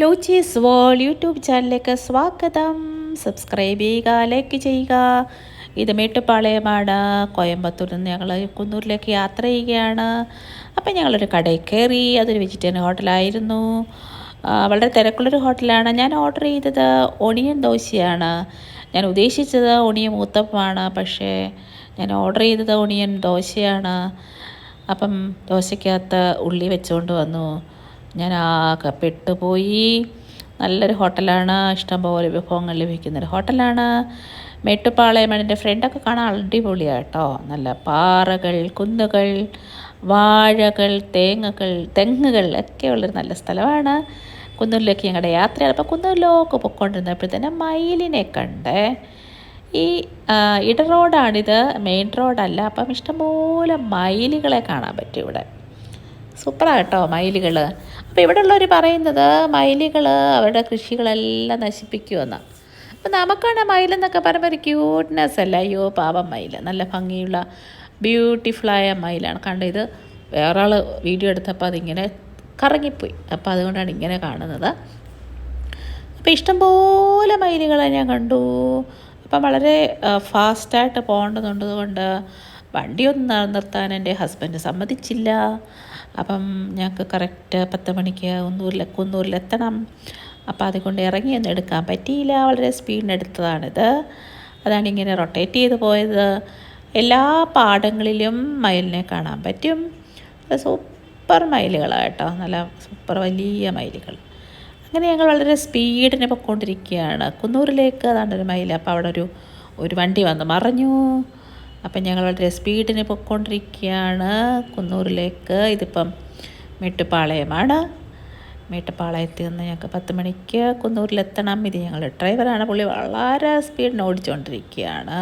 ലൂച്ചീസ് world YouTube ചാനലിലേക്ക് സ്വാഗതം. Subscribe ചെയ്യുക ലൈക്ക് ചെയ്യുക. ഇത് മേട്ടുപാളയമാണ് കോയമ്പത്തൂരിൽ നിന്ന് ഞങ്ങൾ കുന്നൂരിലേക്ക് യാത്ര ചെയ്യുകയാണ്. അപ്പം ഞങ്ങളൊരു കടയിൽ കയറി അതൊരു വെജിറ്റേറിയൻ ഹോട്ടലായിരുന്നു വളരെ തിരക്കുള്ളൊരു ഹോട്ടലാണ് ഞാൻ ഓർഡർ ചെയ്തത് ഒണിയൻ ദോശയാണ്. ഞാൻ ഉദ്ദേശിച്ചത് ഒണിയൻ മൂത്തപ്പമാണ് പക്ഷേ ഞാൻ ഓർഡർ ചെയ്തത് ഒണിയൻ ദോശയാണ്. അപ്പം ദോശയ്ക്കകത്ത് ഉള്ളി വെച്ചുകൊണ്ട് വന്നു. ഞാൻ ആകെ പെട്ടുപോയി നല്ലൊരു ഹോട്ടലാണ് ഇഷ്ടംപോലെ വിഭവങ്ങൾ ലഭിക്കുന്നൊരു ഹോട്ടലാണ് മേട്ടുപ്പാളയം എന്റെ ഫ്രണ്ടൊക്കെ കാണാൻ അടിപൊളിയാണ് കേട്ടോ നല്ല പാറകൾ കുന്നുകൾ വാഴകൾ തേങ്ങകൾ തെങ്ങുകൾ ഒക്കെ ഉള്ളൊരു നല്ല സ്ഥലമാണ്. കുന്നൂരിലേക്ക് ഞങ്ങളുടെ യാത്രയാണ്. അപ്പോൾ കുന്നൂരിലേക്ക് പൊയ്ക്കൊണ്ടിരുന്നപ്പോഴത്തേനും മയിലിനെ കണ്ടേ. ഈ ഇട റോഡാണിത്. മെയിൻ റോഡല്ല. അപ്പം ഇഷ്ടംപോലെ മയിലുകളെ കാണാൻ പറ്റും ഇവിടെ. സൂപ്പറാണ് കേട്ടോ മയിലുകൾ അപ്പോൾ ഇവിടെ ഉള്ളവർ പറയുന്നത് മയിലുകൾ അവരുടെ കൃഷികളെല്ലാം നശിപ്പിക്കുമെന്ന് അപ്പോൾ നമുക്കാണ് മയിലെന്നൊക്കെ പറയുമ്പോൾ ഒരു ക്യൂട്ട്നെസ് അല്ല? അയ്യോ പാവം മയിൽ നല്ല ഭംഗിയുള്ള ബ്യൂട്ടിഫുള്ളായ മയിലാണ്. കണ്ട ഇത് വേറെ ആൾ വീഡിയോ എടുത്തപ്പോൾ അതിങ്ങനെ കറങ്ങിപ്പോയി. അപ്പോൾ അതുകൊണ്ടാണ് ഇങ്ങനെ കാണുന്നത്. അപ്പോൾ ഇഷ്ടംപോലെ മയിലുകളെ ഞാൻ കണ്ടു. അപ്പം വളരെ ഫാസ്റ്റായിട്ട് പോകേണ്ടതുള്ളത് കൊണ്ട് വണ്ടിയൊന്നും നിർത്താൻ എന്റെ ഹസ്ബൻഡ് സമ്മതിച്ചില്ല. അപ്പം ഞങ്ങൾക്ക് കറക്റ്റ് പത്ത് മണിക്ക് ഒന്നൂരിൽ കുന്നൂരിലെത്തണം. അപ്പോൾ അതുകൊണ്ട് ഇറങ്ങിയൊന്നും എടുക്കാൻ പറ്റിയില്ല. വളരെ സ്പീഡിന് എടുത്തതാണിത് അതാണ് ഇങ്ങനെ റൊട്ടേറ്റ് ചെയ്ത് പോയത്. എല്ലാ പാടങ്ങളിലും മയിലിനെ കാണാൻ പറ്റും. സൂപ്പർ മയിലുകളാണ് കേട്ടോ. നല്ല സൂപ്പർ വലിയ മയിലുകൾ. അങ്ങനെ ഞങ്ങൾ വളരെ സ്പീഡിന് പൊയ്ക്കൊണ്ടിരിക്കുകയാണ്. കുന്നൂരിലേക്ക് അതാണ്ട് ഒരു മയിൽ അപ്പോൾ അവിടെ ഒരു ഒരു വണ്ടി വന്ന് മറഞ്ഞു. അപ്പം ഞങ്ങൾ വളരെ സ്പീഡിന് പൊയ്ക്കൊണ്ടിരിക്കുകയാണ്. കുന്നൂരിലേക്ക് ഇതിപ്പം മേട്ടുപ്പാളയമാണ് മേട്ടുപ്പാളയത്തിൽ നിന്ന് ഞങ്ങൾക്ക് പത്ത് മണിക്ക് കുന്നൂരിലെത്തണം. ഇത് ഞങ്ങൾ ഡ്രൈവറാണ്. പുള്ളി വളരെ സ്പീഡിന് ഓടിച്ചുകൊണ്ടിരിക്കുകയാണ്.